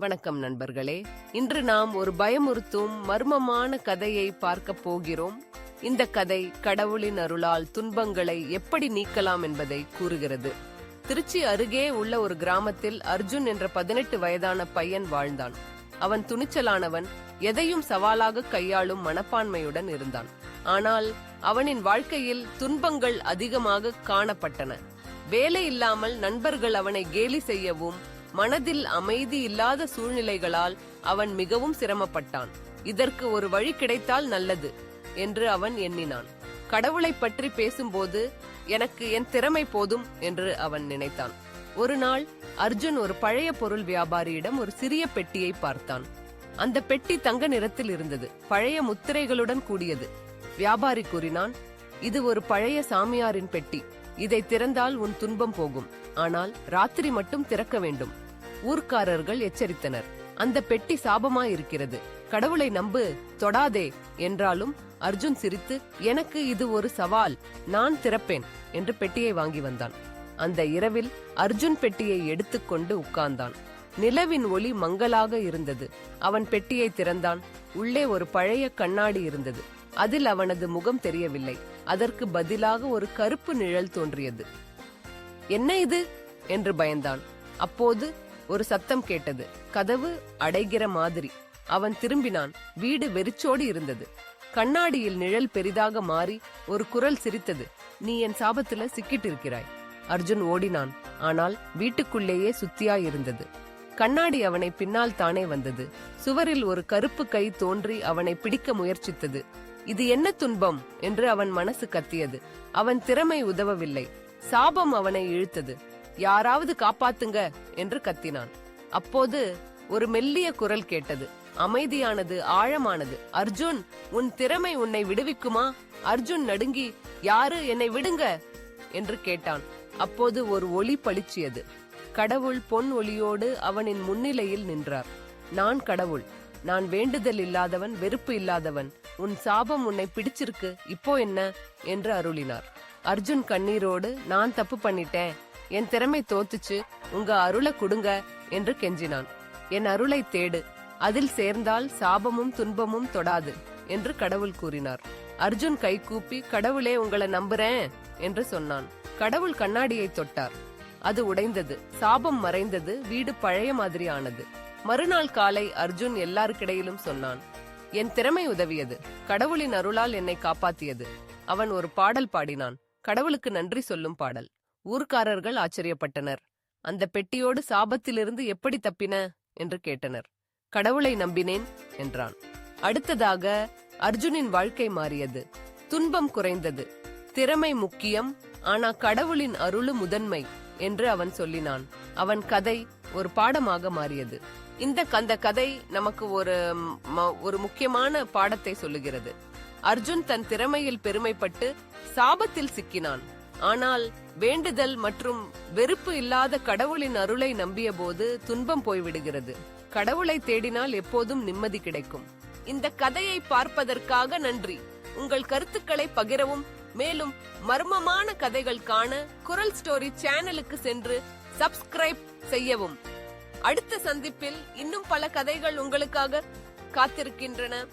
வணக்கம் நண்பர்களே. இன்று நாம் ஒரு பயமுறுத்தும் மர்மமான கதையை பார்க்க போகிறோம். இந்த கதை கடவுளின் அருளால் துன்பங்களை எப்படி நீக்கலாம் என்பதை கூறுகிறது. திருச்சி அருகே உள்ள ஒரு கிராமத்தில் அர்ஜுன் என்ற பதினெட்டு வயதான பையன் வாழ்ந்தான். அவன் துணிச்சலானவன் எதையும் சவாலாக கையாளும் மனப்பான்மையுடன் இருந்தான். ஆனால் அவனின் வாழ்க்கையில் துன்பங்கள் அதிகமாக காணப்பட்டன. வேலை இல்லாமல் நண்பர்கள் அவனை கேலி செய்யவும் மனதில் அமைதி இல்லாத சூழ்நிலைகளால் அவன் மிகவும் சிரமப்பட்டான். இதற்கு ஒரு வழி கிடைத்தால் நல்லது என்று அவன் எண்ணினான். கடவுளை பற்றி பேசும்போது எனக்கு என் திறமை போதும் என்று அவன் நினைத்தான். ஒரு நாள் அர்ஜுன் ஒரு பழைய பொருள் வியாபாரியிடம் ஒரு சிறிய பெட்டியை பார்த்தான். அந்த பெட்டி தங்க நிறத்தில் இருந்தது பழைய முத்திரைகளுடன் கூடியது. வியாபாரி கூறினான் இது ஒரு பழைய சாமியாரின் பெட்டி. இதை திறந்தால் உன் துன்பம் போகும். ஆனால் ராத்திரி மட்டும் திறக்க வேண்டும். ஊர்க்காரர்கள் எச்சரித்தனர். அந்த பெட்டி சாபமாயிருக்கிறது. கடவுளை நம்பு தொடாதே என்றாலும் அர்ஜுன் சிரித்து எனக்கு இது ஒரு சவால். நான் திறப்பேன் என்று பெட்டியை வாங்கி வந்தான். அந்த இரவில் அர்ஜுன் பெட்டியை எடுத்துக்கொண்டு உட்கார்ந்தான். நிலவின் ஒளி மங்கலாக இருந்தது. அவன் பெட்டியை திறந்தான். உள்ளே ஒரு பழைய கண்ணாடி இருந்தது. அதில் அவனது முகம் தெரியவில்லை. அதற்கு பதிலாக ஒரு கருப்பு நிழல் தோன்றியது. என்ன இது? என்று பயந்தான். அப்போது ஒரு சத்தம் கேட்டது. கதவு அடைகிற மாதிரி. அவன் திரும்பினான். வீடு வெறிச்சோடி இருந்தது. கண்ணாடியில் நிழல் பெரிதாக மாறி ஒரு குரல் சிரித்தது. நீ என் சாபத்துல சிக்கிட்டு இருக்கிறாய் அர்ஜுன் ஓடினான். ஆனால் வீட்டுக்குள்ளேயே சுத்தியாயிருந்தது. கண்ணாடி அவனை பின்னால் தானே வந்தது. சுவரில் ஒரு கருப்பு கை தோன்றி அவனை பிடிக்க முயற்சித்தது. இது என்ன துன்பம்? என்று அவன் மனசு கத்தியது. அவன் திறமை உதவவில்லை. சாபம் அவனை இழுத்தது. யாராவது காப்பாத்துங்க என்று கத்தினான். அப்போது ஒரு மெல்லிய குரல் கேட்டது. அமைதியானது ஆழமானது. அர்ஜுன் உன் திறமை உன்னை விடுவிக்குமா? அர்ஜுன் நடுங்கி யாரு? என்னை விடுங்க! என்று கேட்டான். அப்போது ஒரு ஒளி பளிச்சியது. கடவுள் பொன் ஒளியோடு அவனின் முன்னிலையில் நின்றார். நான் கடவுள். நான் வேண்டுதல் இல்லாதவன் வெறுப்பு இல்லாதவன். உன் சாபம் உன்னை பிடிச்சிருக்கு இப்போ என்ன? என்று அருளினார். அர்ஜுன் கண்ணீரோடு நான் தப்பு பண்ணிட்டேன். என் திறமை தோத்துச்சு. உங்க அருளை கொடுங்க என்று கெஞ்சினான். என் அருளை தேடு. அதில் சேர்ந்தால் சாபமும் துன்பமும் தொடாது என்று கடவுள் கூறினார். அர்ஜுன் கை கூப்பி கடவுளே உங்களை நம்புறேன் என்று சொன்னான். கடவுள் கண்ணாடியை தொட்டார். அது உடைந்தது. சாபம் மறைந்தது. வீடு பழைய மாதிரி ஆனது மறுநாள் காலை அர்ஜுன் எல்லாருக்கிடையிலும் சொன்னான். என் திறமை உதவியது. கடவுளின் அருளால் என்னை காப்பாத்தியது. அவன் ஒரு பாடல் பாடினான். கடவுளுக்கு நன்றி சொல்லும் பாடல். ஊர்க்காரர்கள் ஆச்சரியப்பட்டனர். அந்த பெட்டியோடு சாபத்திலிருந்து எப்படி தப்பின? என்று கேட்டனர். கடவுளை நம்பினேன் என்றான். அடுத்ததாக அர்ஜுனின் வாழ்க்கை மாறியது. துன்பம் குறைந்தது. திறமை முக்கியம் ஆனா கடவுளின் அருளு முதன்மை என்று அவன் சொல்லினான். அவன் கதை ஒரு பாடமாக மாறியது. இந்த அந்த கதை நமக்கு ஒரு ஒரு முக்கியமான பாடத்தை சொல்லுகிறது. அர்ஜுன் தன் திறமையில் பெருமைப்பட்டு சாபத்தில் சிக்கினான். ஆனால் வேண்டுதல் மற்றும் வெறுப்பு இல்லாத கடவுளின் அருளை நம்பிய போது துன்பம் போய்விடுகிறது. கடவுளை தேடினால் எப்போதும் நிம்மதி கிடைக்கும். இந்த கதையை பார்ப்பதற்காக நன்றி. உங்கள் கருத்துக்களை பகிரவும் மேலும் மர்மமான கதைகள் காண குரல் ஸ்டோரி சேனலுக்கு சென்று சப்ஸ்கிரைப் செய்யவும். அடுத்த சந்திப்பில் இன்னும் பல கதைகள் உங்களுக்காக காத்திருக்கின்றன.